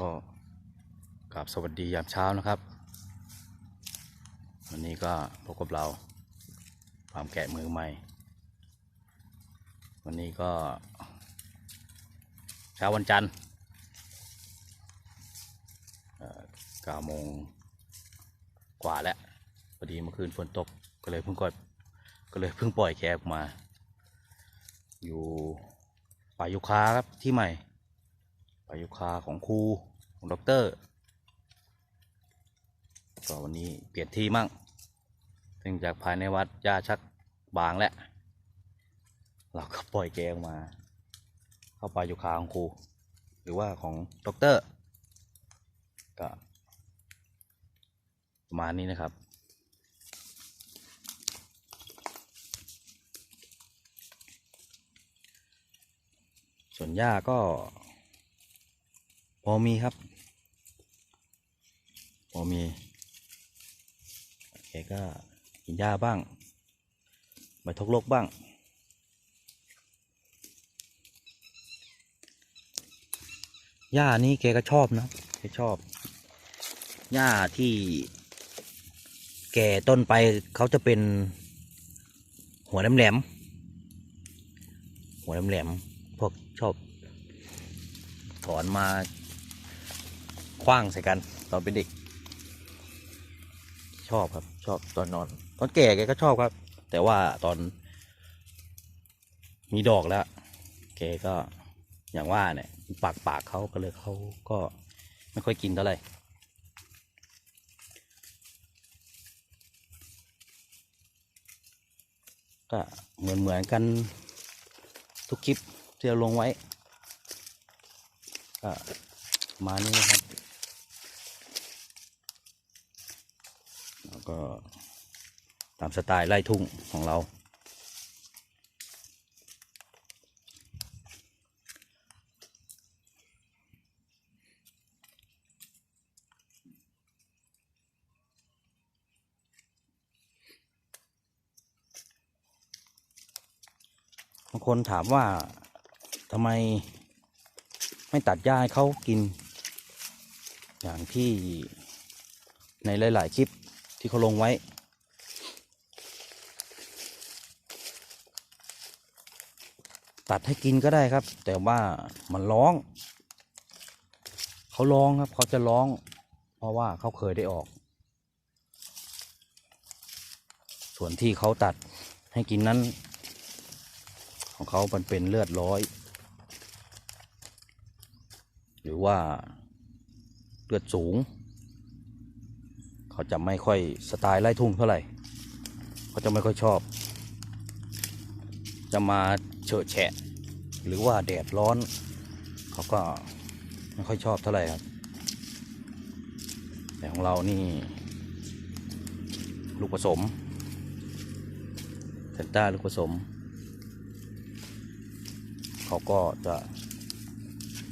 ก็กราบสวัสดียามเช้านะครับ วันนี้ก็พบกับเราความแกะมือใหม่ วันนี้ก็เช้าวันจันทร์เก้าโมงกว่าแล้วพอดีเมื่อคืนฝนตกก็เลยเพิ่งก่อยก็เลยเพิ่งปล่อยแกะออกมา อยู่ป่ายุคาครับที่ใหม่ ปายุคาของครูของด็อกเตอร์ก็วันนี้เปลี่ยนที่มั่งเนื่องจากภายในวัดหญ้าชักบางแล้วเราก็ปล่อยแกออกมา เข้าป่ายุคาของครูหรือว่าของด็อกเตอร์ก็ประมาณนี้นะครับส่วนหญ้าก็ พอมีครับ พอมีแกก็กินหญ้าบ้างใบทกโลกบ้าง หญ้านี้แกก็ชอบนะแกชอบ หญ้าที่แก่ต้นไปเขาจะเป็นหัวแหลมๆหัวแหลมๆพวกชอบถอนมา คว้างใส่กันตอนเป็นเด็ก ชอบครับ ชอบตอนนอน ตอนแก่แกก็ชอบครับ แต่ว่าตอน มีดอกแล้วแกก็อย่างว่าเนี่ยปากปากเขาก็เลยเขาก็ไม่ค่อยกินเท่าไหร่ก็เหมือนเหมือนกันทุกคลิปที่เราลงไว้ก็มานี้นะครับ แล้วก็ตามสไตล์ไล่ทุ่งของเรา บางคนถามว่าทำไมไม่ตัดหญ้าให้เขากิน อย่างที่ในหลาย ๆ คลิป ที่เขาลงไว้ ตัดให้กินก็ได้ครับ แต่ว่ามันร้อง เขาร้องครับเขาจะร้อง เพราะว่าเขาเคยได้ออก ส่วนที่เขาตัดให้กินนั้น ของเขามันเป็นเลือดร้อย หรือว่าเลือดสูง เขาจะไม่ค่อยสไตล์ไล่ทุ่งเท่าไหร่เขาจะไม่ค่อยชอบ จะมาเฉอะแฉะ หรือว่าแดดร้อน เขาก็ไม่ค่อยชอบเท่าไหร่ครับ แต่ของเรานี่ ลูกผสมเซนต้าลูกผสม เขาก็จะ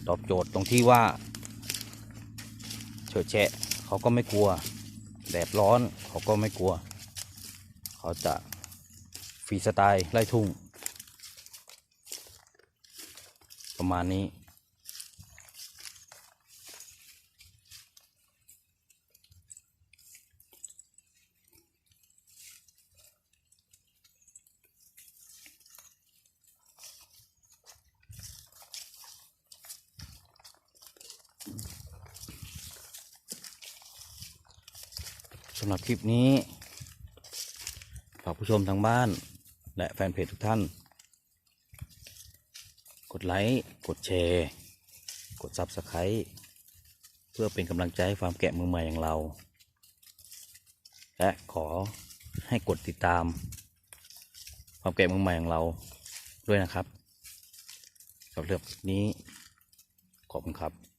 ตอบโจทย์ตรงที่ว่าเฉอะแฉะเขาก็ไม่กลัว แดดร้อนเขาก็ไม่กลัว เขาจะฟรีสไตล์ไล่ทุ่ง ประมาณนี้ สำหรับคลิปนี้ฝากผู้ชมทางบ้าน และแฟนเพจทุกท่าน กดไลค์ กดแชร์ กด Subscribe เพื่อเป็นกำลังใจให้ฟาร์มแกะมือใหม่อย่างเรา และขอให้กดติดตามฟาร์มแกะมือใหม่อย่างเราด้วยนะครับสำหรับคลิปนี้ขอบคุณครับ